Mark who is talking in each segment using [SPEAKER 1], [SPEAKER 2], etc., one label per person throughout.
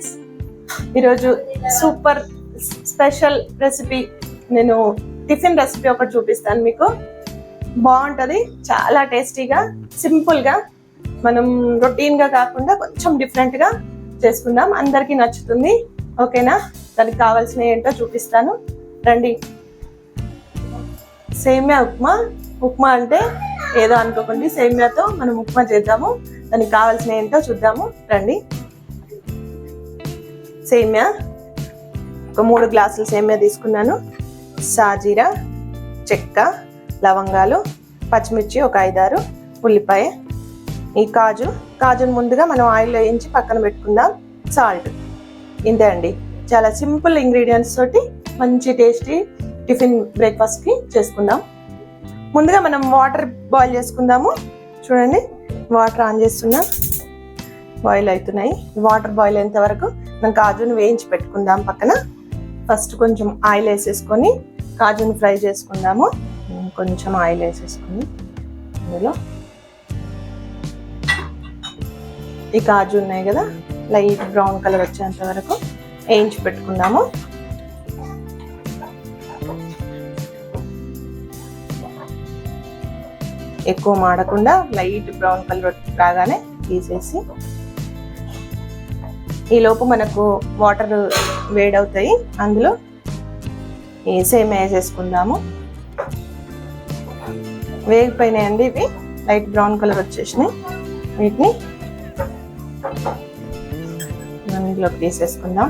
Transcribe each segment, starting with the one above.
[SPEAKER 1] Friends ఈరోజు super special recipe. నేను tiffin recipe ఒకటి చూపిస్తాను మీకు. బాగుంటుంది చాలా టేస్టీగా సింపుల్గా మనం రొటీన్గా కాకుండా కొంచెం డిఫరెంట్గా చేసుకుందాం. అందరికీ నచ్చుతుంది. ఓకేనా? దానికి కావాల్సిన ఏంటో చూపిస్తాను. రండి. సేమియా ఉప్మా. ఉప్మా అంటే ఏదో అనుకోకండి సేమియాతో మనం ఉప్మా చేద్దాము. దానికి కావాల్సిన ఏంటో చూద్దాము. రండి. సేమియా. ఒక మూడు గ్లాసులు సేమియా తీసుకున్నాను. సాజీరా చెక్క లవంగాలు పచ్చిమిర్చి ఒక ఐదారు ఉల్లిపాయ ఈ కాజు. కాజును ముందుగా మనం ఆయిల్లో వేయించి పక్కన పెట్టుకుందాం. సాల్ట్. ఇంతే అండి. చాలా సింపుల్ ఇంగ్రీడియంట్స్ తోటి మంచి టేస్టీ టిఫిన్ బ్రేక్ఫాస్ట్కి చేసుకుందాం. ముందుగా మనం వాటర్ బాయిల్ చేసుకుందాము. చూడండి వాటర్ ఆన్ చేస్తున్నా. బాయిల్ అవుతున్నాయి. వాటర్ బాయిల్ అయ్యేంత వరకు మనం కాజుని వేయించి పెట్టుకుందాం పక్కన. ఫస్ట్ కొంచెం ఆయిల్ వేసేసుకొని కాజుని ఫ్రై చేసుకుందాము. కొంచెం ఆయిల్ వేసేసుకొని అందులో ఈ కాజు ఉన్నాయి కదా లైట్ బ్రౌన్ కలర్ వచ్చేంత వరకు వేయించి పెట్టుకుందాము. ఎక్కువ మాడకుండా లైట్ బ్రౌన్ కలర్ రాగానే తీసేసి ఈ లోపు మనకు వాటర్ వేడవుతాయి. అందులో ఈ సేమ్ వేసేసుకుందాము వేగిపోయినాయండి ఇవి. లైట్ బ్రౌన్ కలర్ వచ్చేసినాయి. వీటిని మనం ఇందులోకి తీసేసుకుందాం.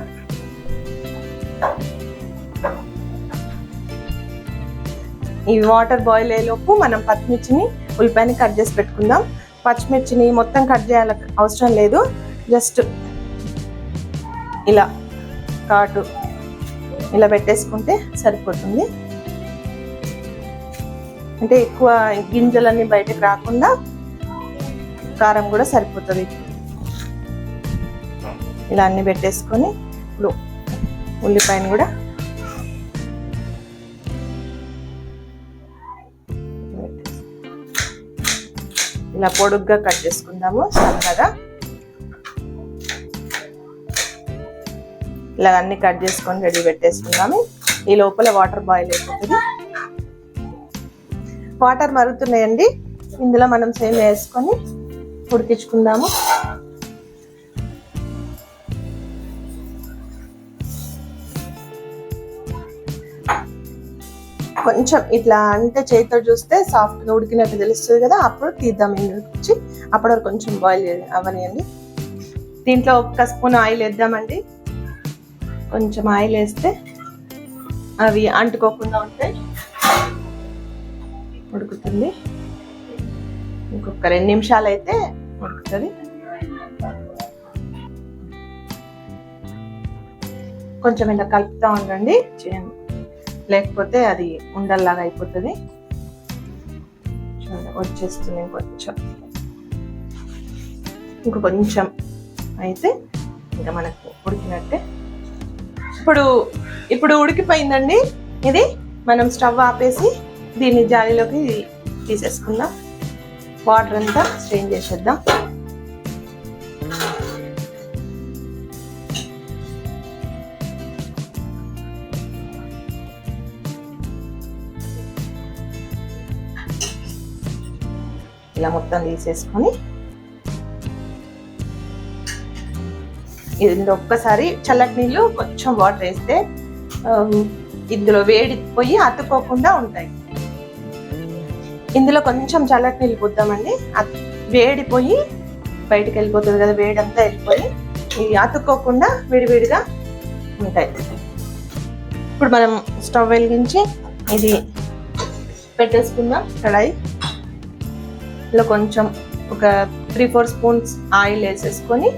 [SPEAKER 1] ఈ వాటర్ బాయిల్ అయ్యేలోపు మనం పచ్చిమిర్చిని ఉల్లిపాయని కట్ చేసి పెట్టుకుందాం. పచ్చిమిర్చిని మొత్తం కట్ చేయాల అవసరం లేదు. జస్ట్ ఇలా కాటు ఇలా పెట్టేసుకుంటే సరిపోతుంది. అంటే ఎక్కువ గింజలన్నీ బయటకు రాకుండా కారం కూడా సరిపోతుంది. ఇలా అన్ని పెట్టేసుకొని ఇప్పుడు ఉల్లిపాయను కూడా ఇలా పొడుగ్గా కట్ చేసుకుందాము సన్నగా. ఇలా అన్ని కట్ చేసుకొని రెడీ పెట్టేసుకుందాము. ఈ లోపల వాటర్ బాయిల్ అయిపోతుంది. వాటర్ మరుగుతున్నాయండి. ఇందులో మనం సేమ్ వేసుకొని ఉడికించుకుందాము. కొంచెం ఇట్లా అంటే చేతితో చూస్తే సాఫ్ట్గా ఉడికినట్టు తెలుస్తుంది కదా అప్పుడు తీద్దాం ఇందులోకి అప్పుడు కొంచెం బాయిల్ అవనియండి దీంట్లో ఒక్క స్పూన్ ఆయిల్ వేద్దామండి. కొంచెం ఆయిల్ వేస్తే అవి అంటుకోకుండా ఉంటాయి. ఉడుకుతుంది. ఇంకొక రెండు నిమిషాలు అయితే ఉడుకుతుంది. కొంచెం ఇలా కలుపుతూ ఉండండి. చేయండి లేకపోతే అది ఉండల్లాగా అయిపోతుంది. చూడండి వచ్చేస్తుంది కొంచెం. ఇంక కొంచెం అయితే ఇంకా మనకు ఉడికినట్టే ఇప్పుడు ఇప్పుడు ఉడికిపోయిందండి. ఇది మనం స్టవ్ ఆపేసి దీన్ని జాలీలోకి తీసేసుకుందాం. వాటర్ అంతా స్ట్రెయిన్ చేసేద్దాం. ఇలా మొత్తం తీసేసుకొని ఇందులో ఒక్కసారి చల్లటి నీళ్ళు కొంచెం వాటర్ వేస్తే ఇందులో వేడి పోయి అతుక్కోకుండా ఉంటాయి. ఇందులో కొంచెం చల్లటి నీళ్ళు పోద్దామండి. వేడిపోయి బయటకు వెళ్ళిపోతుంది కదా వేడి అంతా వెళ్ళిపోయి ఇవి అతుక్కోకుండా విడివిడిగా ఉంటాయి. ఇప్పుడు మనం స్టవ్ వెలిగించి ఇది పెట్టేసుకుందాం కడాయి. ఇందులో కొంచెం ఒక త్రీ ఫోర్ స్పూన్స్ ఆయిల్ వేసేసుకొని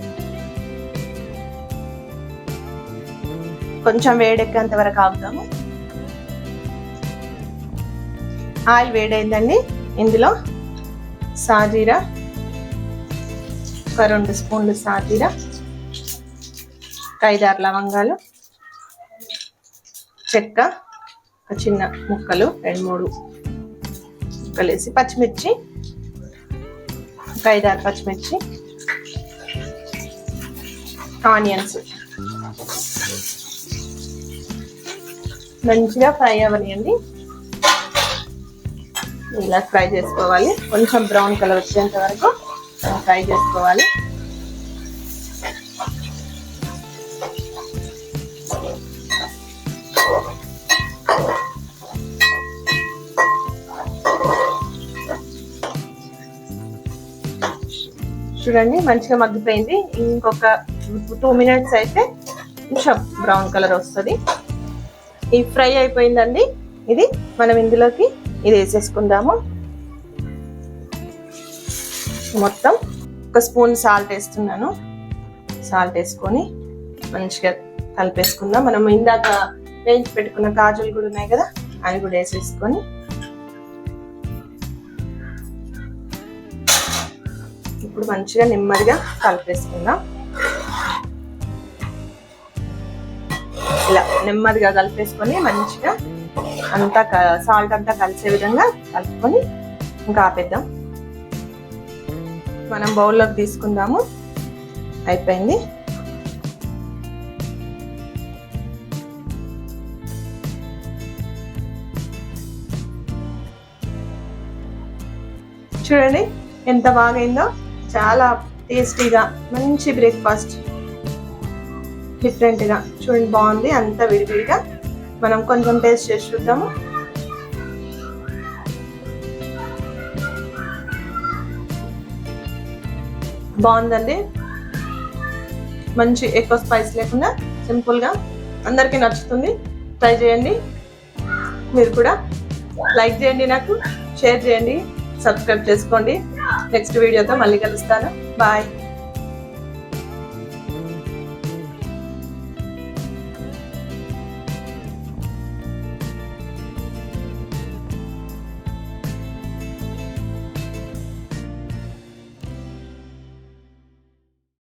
[SPEAKER 1] కొంచెం వేడెక్కేంత వరకు ఆగుతాము ఆయిల్ వేడైందండి. ఇందులో సాజీరా ఒక రెండు స్పూన్లు సాజీరా ఐదారు లవంగాలు చెక్క ఒక చిన్న ముక్కలు రెండు మూడు ముక్కలు వేసి పచ్చిమిర్చి ఒక ఐదారు పచ్చిమిర్చి ఆనియన్స్. మంచిగా ఫ్రై అవ్వనియండి ఇలా ఫ్రై చేసుకోవాలి. కొంచెం బ్రౌన్ కలర్ వచ్చేంత వరకు ఫ్రై చేసుకోవాలి. చూడండి మంచిగా మగ్గిపోయింది. ఇంకొక టూ మినిట్స్ అయితే కొంచెం బ్రౌన్ కలర్ వస్తుంది. ఈ ఫ్రై అయిపోయిందండి. ఇది మనం ఇందులోకి ఇది వేసేసుకుందాము. మొత్తం ఒక స్పూన్ సాల్ట్ వేస్తున్నాను. సాల్ట్ వేసుకొని మంచిగా కలిపేసుకుందాం. మనం ఇందాక వేయించి పెట్టుకున్న కాజులు కూడా ఉన్నాయి కదా అవి కూడా వేసేసుకొని. ఇప్పుడు మంచిగా నెమ్మదిగా కలిపేసుకుందాం. ఇలా నెమ్మదిగా కలిపేసుకొని మంచిగా అంతా సాల్ట్ అంతా కలిసే విధంగా కలుపుకొని ఇంకా ఆపేద్దాం. మనం బౌల్లోకి తీసుకుందాము. అయిపోయింది. చూడండి ఎంత బాగైందో. చాలా టేస్టీగా మంచి బ్రేక్ఫాస్ట్ డిఫరెంట్గా. చూడండి బాగుంది. అంత విడివిడిగా మనం కొంచెం టేస్ట్ చేసి చూద్దాము. బాగుందండి. మంచి ఎక్కువ స్పైస్ లేకుండా సింపుల్గా అందరికీ నచ్చుతుంది. ట్రై చేయండి. మీరు కూడా లైక్ చేయండి నాకు షేర్ చేయండి సబ్స్క్రైబ్ చేసుకోండి. నెక్స్ట్ వీడియోతో మళ్ళీ కలుస్తాను. బాయ్.